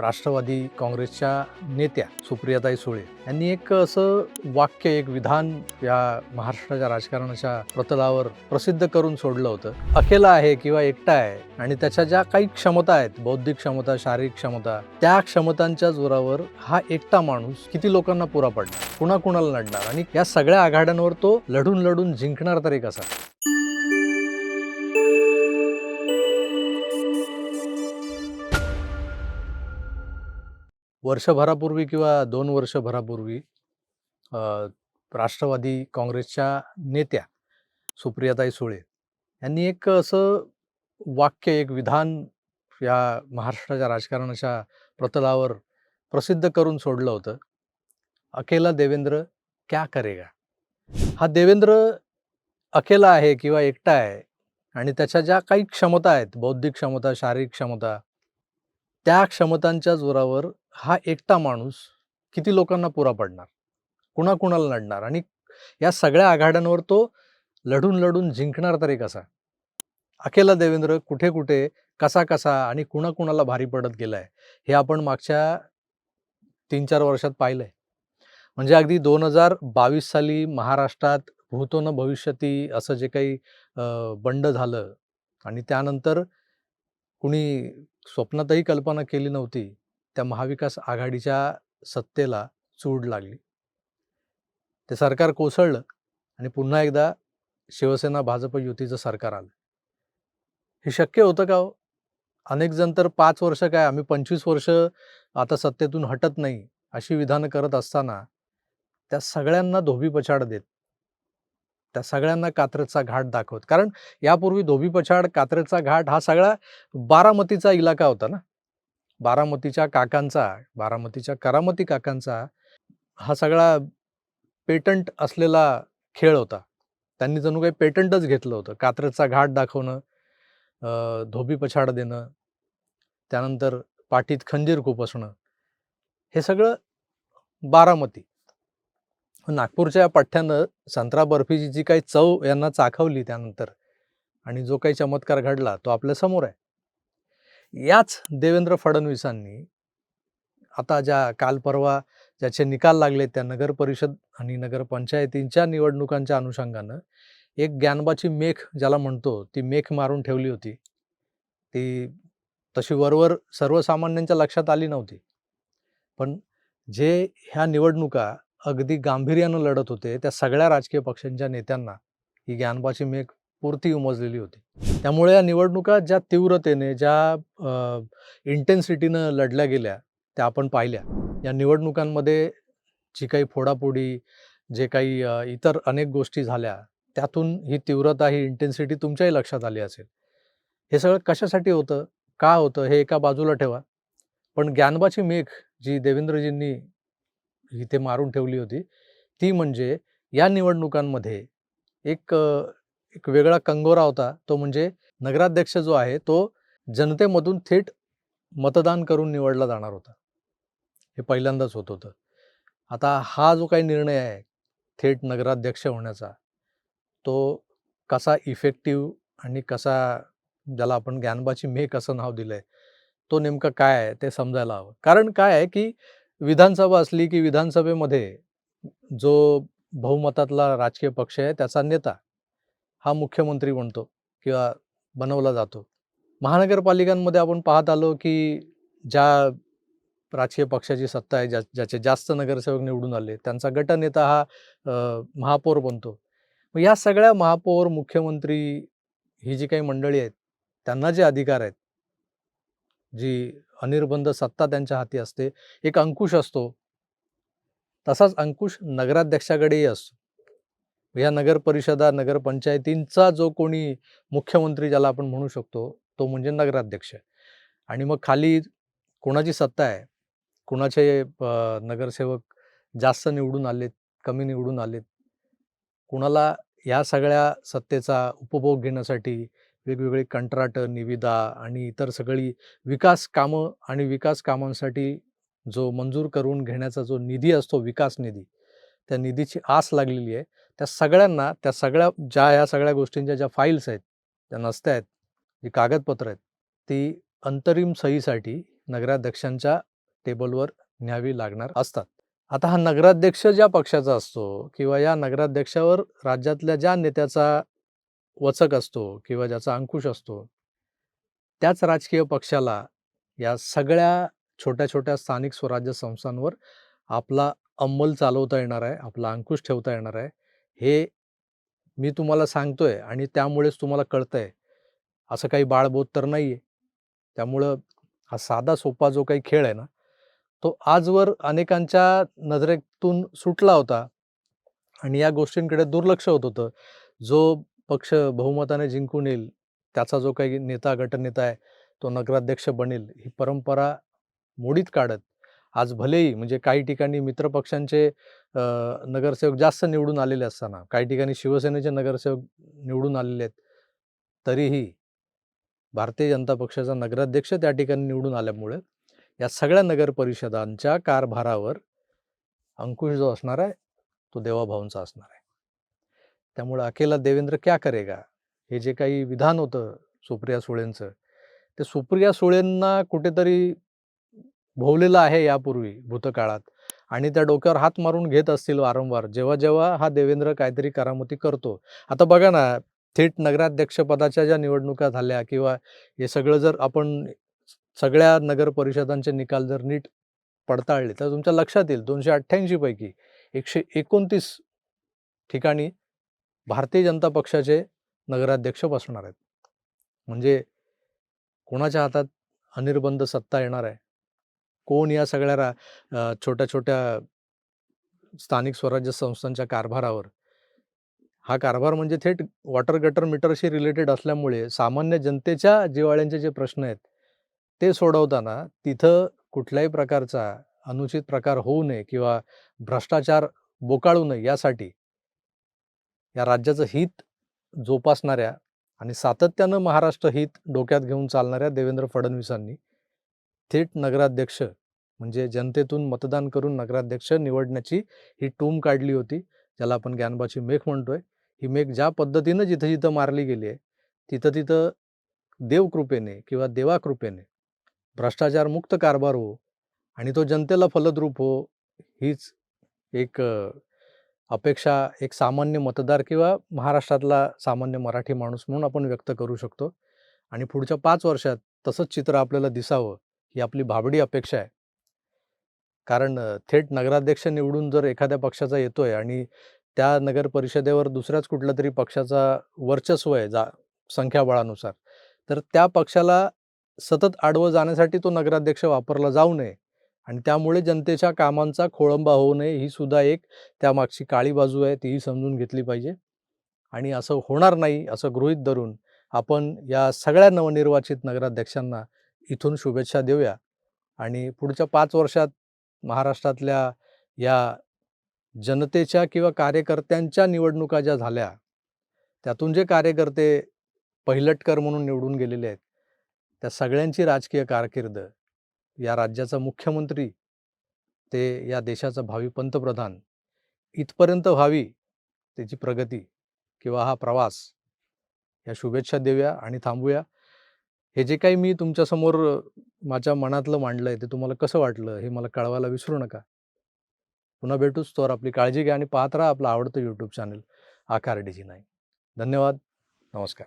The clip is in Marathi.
राष्ट्रवादी काँग्रेसच्या नेत्या सुप्रियाताई सुळे यांनी एक असं वाक्य एक विधान या महाराष्ट्राच्या राजकारणाच्या प्रतलावर प्रसिद्ध करून सोडलं होतं. अकेला आहे किंवा एकटा आहे आणि त्याच्या ज्या काही क्षमता आहेत बौद्धिक क्षमता शारीरिक क्षमता त्या क्षमतांच्या जोरावर हा एकटा माणूस किती लोकांना पुरा पडणार? कुणाकुणाला लढणार? आणि या सगळ्या आघाड्यांवर तो लढून लढून जिंकणार तरी कसा वर्षभरापूर्वी किंवा दोन वर्षभरापूर्वी राष्ट्रवादी काँग्रेसच्या नेत्या सुप्रियाताई सुळे यांनी एक असं वाक्य एक विधान या महाराष्ट्राच्या राजकारणाच्या प्रतलावर प्रसिद्ध करून सोडलं होतं. अकेला देवेंद्र क्या करेगा? हा देवेंद्र अकेला आहे किंवा एकटा आहे आणि त्याच्या ज्या काही क्षमता आहेत बौद्धिक क्षमता शारीरिक क्षमता त्या क्षमतांच्या जोरावर हा एकटा माणूस किती लोकांना पुरा पडणार? कुणाकुणाला लढणार? आणि या सगळ्या आघाड्यांवर तो लढून लढून जिंकणार तरी कसा? अकेला देवेंद्र कुठे कुठे कसा कसा आणि कुणा कुणाला भारी पडत गेलाय हे आपण मागच्या तीन चार वर्षात पाहिलंय. म्हणजे अगदी दोन हजार बावीस साली महाराष्ट्रात भूतो न भविष्यती असं जे काही बंड झालं आणि त्यानंतर कुणी स्वप्नातही कल्पना केली नव्हती त्या महाविकास आघाडीच्या सत्तेला चूड लागली. ते सरकार कोसळलं आणि पुन्हा एकदा शिवसेना भाजप युतीचं सरकार आलं. हे शक्य होतं का हो? अनेक जण तर पाच वर्ष काय आम्ही पंचवीस वर्ष आता सत्तेतून हटत नाही अशी विधानं करत असताना त्या सगळ्यांना धोबी पछाड देत त्या सगळ्यांना कात्रजचा घाट दाखवत. कारण यापूर्वी धोबी पछाड कात्रजचा घाट हा सगळा बारामतीचा इलाका होता ना? बारामतीच्या काकांचा बारामतीच्या करामती काकांचा हा सगळा पेटंट असलेला खेळ होता. त्यांनी जणू काही पेटंटच घेतलं होतं. कात्रजचा घाट दाखवणं धोबी पछाड देणं त्यानंतर पाठीत खंजीर खुपसणं हे सगळं बारामती. नागपूरच्या पठ्ठ्यानं संत्रा बर्फीची जी काही चव यांना चाखवली त्यानंतर आणि जो काही चमत्कार घडला तो आपल्यासमोर आहे. याच देवेंद्र फडणवीसांनी आता ज्या काल परवा ज्याचे निकाल लागले त्या नगर परिषद आणि नगरपंचायतींच्या निवडणुकांच्या अनुषंगानं एक ज्ञानबाची मेख ज्याला म्हणतो ती मेख मारून ठेवली होती. ती तशी वरवर सर्वसामान्यांच्या लक्षात आली नव्हती. पण जे ह्या निवडणुका अगदी गांभीर्यानं लढत होते त्या सगळ्या राजकीय पक्षांच्या नेत्यांना ही ज्ञानबाची मेघ पुरती उमजलेली होती. त्यामुळे या निवडणुका ज्या तीव्रतेने ज्या इंटेन्सिटीनं लढल्या गेल्या त्या आपण पाहिल्या. या निवडणुकांमध्ये जी काही फोडाफोडी जे काही इतर अनेक गोष्टी झाल्या त्यातून ही तीव्रता ही इंटेन्सिटी तुमच्याही लक्षात आली असेल. हे सगळं कशासाठी होतं? का होतं? हे एका बाजूला ठेवा. पण ज्ञानबाची मेघ जी देवेंद्रजींनी इथे मारून ठेवली होती ती म्हणजे या निवडणुकांमध्ये एक एक वेगळा कंगोरा होता तो म्हणजे नगराध्यक्ष जो आहे तो जनतेमधून थेट मतदान करून निवडला जाणार होता. हे पहिल्यांदाच होत होतं. आता हा जो काही निर्णय आहे थेट नगराध्यक्ष होण्याचा तो कसा इफेक्टिव्ह आणि कसा ज्याला आपण ज्ञानबाची मेक असं नाव दिलं आहे तो नेमकं काय आहे ते समजायला हवं. कारण काय आहे की विधानसभा असली की विधानसभेमध्ये जो बहुमतातला राजकीय पक्ष आहे त्याचा नेता हा मुख्यमंत्री बनतो किंवा बनवला जातो. महानगरपालिकांमध्ये आपण पाहत आलो की ज्या राजकीय पक्षाची सत्ता आहे ज्या ज्याचे जास्त नगरसेवक निवडून आले त्यांचा गटनेता हा महापौर बनतो. मग या सगळ्या महापौर मुख्यमंत्री ही जी काही मंडळी आहेत त्यांना जे अधिकार आहेत जी अनिर्बंध सत्ता त्यांच्या हाती असते एक अंकुश असतो. तसाच अंकुश नगराध्यक्षाकडेही असतो. या नगर परिषदा नगरपंचायतींचा जो कोणी मुख्यमंत्री ज्याला आपण म्हणू शकतो तो म्हणजे नगराध्यक्ष आणि मग खाली कोणाची सत्ता आहे? कुणाचे नगरसेवक जास्त निवडून आलेत कमी निवडून आलेत? कुणाला या सगळ्या सत्तेचा उपभोग घेण्यासाठी वेगवेगळी कंत्राटं निविदा आणि इतर सगळी विकास कामं आणि विकास कामांसाठी जो मंजूर करून घेण्याचा जो निधी असतो विकास निधी त्या निधीची आस लागलेली आहे. त्या सगळ्यांना त्या सगळ्या ज्या या सगळ्या गोष्टींच्या ज्या फाईल्स आहेत त्या नसत्या आहेत जी कागदपत्र आहेत ती अंतरिम सहीसाठी नगराध्यक्षांच्या टेबलवर न्यावी लागणार असतात. आता हा नगराध्यक्ष ज्या पक्षाचा असतो किंवा या नगराध्यक्षावर राज्यातल्या ज्या नेत्याचा वचक असतो किंवा ज्याचा अंकुश असतो त्याच राजकीय पक्षाला या सगळ्या छोट्या छोट्या स्थानिक स्वराज्य संस्थांवर आपला अंमल चालवता येणार आहे आपला अंकुश ठेवता येणार आहे. हे मी तुम्हाला सांगतोय आणि त्यामुळेच तुम्हाला कळतंय. असं काही बाळबोध तर नाही आहे त्यामुळं हा साधा सोपा जो काही खेळ आहे ना तो आजवर अनेकांच्या नजरेतून सुटला होता आणि या गोष्टींकडे दुर्लक्ष होत होतं. जो पक्ष बहुमताने जिंकून येईल त्याचा जो काही नेता गटनेता आहे तो नगराध्यक्ष बनेल ही परंपरा मोडीत काढत आज भलेही म्हणजे काही ठिकाणी मित्रपक्षांचे नगरसेवक जास्त निवडून आलेले असताना काही ठिकाणी शिवसेनेचे नगरसेवक निवडून आलेले आहेत तरीही भारतीय जनता पक्षाचा नगराध्यक्ष त्या ठिकाणी निवडून आल्यामुळे या सगळ्या नगर परिषदांच्या कारभारावर अंकुश जो असणार आहे तो देवाभाऊंचा असणार आहे. त्यामुळे अकेला देवेंद्र क्या करेगा? हे जे काही विधान होतं सुप्रिया सुळेंचं ते सुप्रिया सुळेंना कुठेतरी भोवलेलं आहे यापूर्वी भूतकाळात. आणि त्या डोक्यावर हात मारून घेत असतील वारंवार. जेव्हा जेव्हा हा देवेंद्र काहीतरी करामती करतो. आता बघा ना थेट नगराध्यक्षपदाच्या ज्या निवडणुका झाल्या किंवा हे सगळं जर आपण सगळ्या नगर परिषदांचे निकाल जर नीट पडताळले तर तुमच्या लक्षात येईल दोनशे अठ्ठ्याऐंशी पैकी एकशे एकोणतीस ठिकाणी भारतीय जनता पक्षाचे नगराध्यक्ष बसणार आहेत. म्हणजे कोणाच्या हातात अनिर्बंध सत्ता येणार आहे? कोण या सगळ्या रा छोट्या छोट्या स्थानिक स्वराज्य संस्थांच्या कारभारावर? हा कारभार म्हणजे थेट वॉटर गटर मीटरशी रिलेटेड असल्यामुळे सामान्य जनतेच्या जिवाळ्यांचे जे प्रश्न आहेत ते सोडवताना तिथं कुठल्याही प्रकारचा अनुचित प्रकार होऊ नये किंवा भ्रष्टाचार बोकाळू नये यासाठी या राज्याचं हित जोपासणाऱ्या आणि सातत्यानं महाराष्ट्र हित डोक्यात घेऊन चालणाऱ्या देवेंद्र फडणवीसांनी थेट नगराध्यक्ष म्हणजे जनतेतून मतदान करून नगराध्यक्ष निवडण्याची ही टूम काढली होती ज्याला आपण ज्ञानबाची मेघ म्हणतोय. ही मेघ ज्या पद्धतीनं जिथं जिथं मारली गेली आहे तिथं तिथं देवकृपेने किंवा देवाकृपेने भ्रष्टाचारमुक्त कारभार हो आणि तो जनतेला फलद्रूप हो हीच एक अपेक्षा एक सामान्य मतदार किंवा महाराष्ट्रातला सामान्य मराठी माणूस म्हणून आपण व्यक्त करू शकतो. आणि पुढच्या पाच वर्षात तसंच चित्र आपल्याला दिसावं ही आपली भाबडी अपेक्षा आहे. कारण थेट नगराध्यक्ष निवडून जर एखाद्या पक्षाचा येतोय आणि त्या नगर परिषदेवर दुसऱ्याच कुठल्या तरी पक्षाचा वर्चस्व आहे जा संख्याबळानुसार तर त्या पक्षाला सतत आडवं जाण्यासाठी तो नगराध्यक्ष वापरला जाऊ नये आणि त्यामुळे जनतेच्या कामांचा खोळंबा होऊ नये ही सुद्धा एक त्यामागची काळी बाजू आहे तीही समजून घेतली पाहिजे. आणि असं होणार नाही असं गृहीत धरून आपण या सगळ्या नवनिर्वाचित नगराध्यक्षांना इथून शुभेच्छा देऊया आणि पुढच्या पाच वर्षात महाराष्ट्रातल्या या जनतेच्या किंवा कार्यकर्त्यांच्या निवडणुका ज्या झाल्या त्यातून जे कार्यकर्ते पहिलटकर म्हणून निवडून गेलेले आहेत त्या सगळ्यांची राजकीय कारकीर्द या राज्याचा मुख्यमंत्री ते या देशाचा भावी पंतप्रधान इथपर्यंत व्हावी त्याची प्रगती किंवा हा प्रवास या शुभेच्छा देऊया आणि थांबूया. हे जे काही मी तुमच्यासमोर माझ्या मनातलं मांडलंय ते तुम्हाला कसं वाटलं हे मला कळवायला विसरू नका. पुन्हा भेटूच. तोवर आपली काळजी घ्या आणि पाहत राहा आपलं आवडतं यूट्यूब चॅनल आकार डीजी नाही धन्यवाद. नमस्कार.